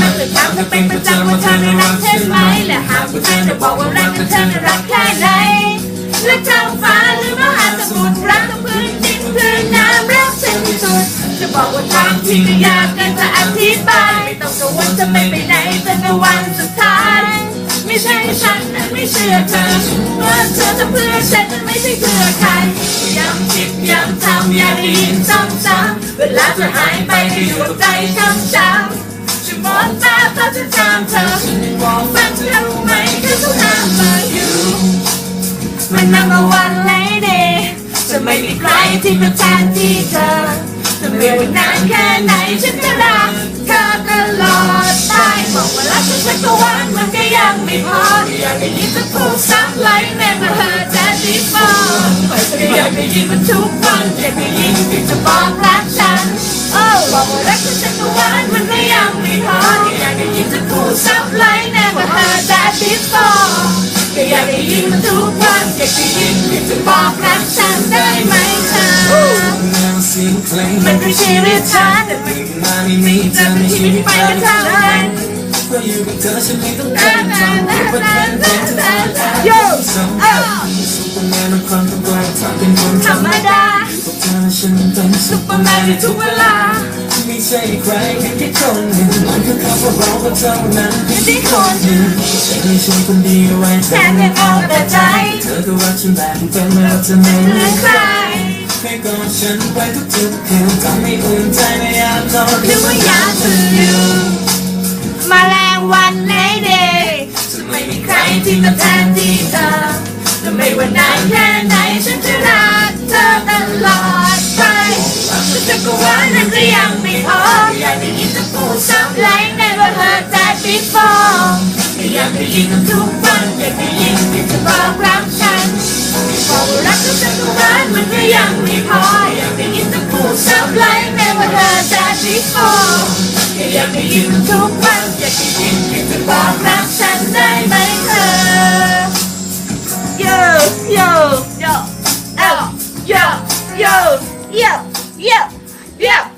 มันจะถามเธอเป็นประจำว่าเธอน่ารักใช่ไหมและหากเธอจะบอกว่ารักเธอน่รักแค่ไหนและท้องฟ้าหรือมหาสมุทรรักพื้นดินพื้นน้ำรักฉันที่สุดจะบอกว่าทางที่ก็ยากเกินจะอธิบายไม่ต้องกังวลจะไม่ไปไหนจนวันสุดท้ายไม่ใช่ฉันนั้นไม่เชื่อเธอว่าเธอจะเพื่อฉันนั้นไม่ใช่เพื่อใครย้ำคิดย้ำทำอย่าได้ยินซ้ำๆเวลาจะหายไปก็อยู่กับใจช้ำๆ จะตามเธอมองฟังเธอรู้ไหมเธอต้องห้ามมาอยู่ มันนับวันไลเดย์จะไม่มีใครที่มาแทนที่เธอจะไม่ว่านานแค่ไหนฉันจะรักเธอตลอดไปบอกว่ารักฉันสักวันมันก็ยังไม่พออยากได้ยินจะพูดซ้ำไลแม่มาเธอจะดีฟอก็อยากได้ยินมันทุกวันอยากได้ยินที่จะบอกรักฉัน ยากได้มทุกวันอยากได้ยินอยากจะบอกรักฉันได้ไหมเธอมันคือชีวิตฉันแต่มันมาไม่มีเธอในชีชีวิตไปไปก็ก็เท่านั้นั้นนเพราะอยู่กับเธอฉันไม่ต้องการความคิดว่าเธอเป็นเธอเธอสำคัญสุปเปอร์แมนมันความต้องการเธอเป็นคนธรรมดาพวกเธอฉันเป็นซุปเปออร์ร์แมแมนนในทุกเวลาไม่ใช่ใครแค่แค่คนหนึ่ง มันคือคำว่าเรากับเธอนั้นไม่ได้คนหนึ่งฉันให้ฉันคนเดียวไว้แค่เพียงเอาแต่ใจ เธอก็รักฉันแบบเป็นแล้วเธอไม่เหมืเลืออนกใครให้กอดฉันไว้ทุกๆคืนทำให้อุ่นใจในยามนอนหรือว่าอยากตื่นอยู่มาแรงวันไหนเดย์จะไม่มีใครที่มาแทนที่เธอจะไม่ว่านานแค่ไหนฉันจะรักเธอตลอดไปแต่จักรวาลนั้นก็ยังไม่พออยากได้ยินเธอพูดซ้ำไลในว่าเธอจะติดฟองอยากได้ยินทุกวันอยากได้ยินที่จะบอกรักฉันบอกรักกับจักรวาลมันก็ยังไม่พออยากได้ยินเธอพูดซ้ำไลในว่าเธอจะติดฟองอยากได้ยินทุกวันอยากได้ยินที่จะบอกรักฉันได้ไหมเธอ Yo yo yo yo yo yo yo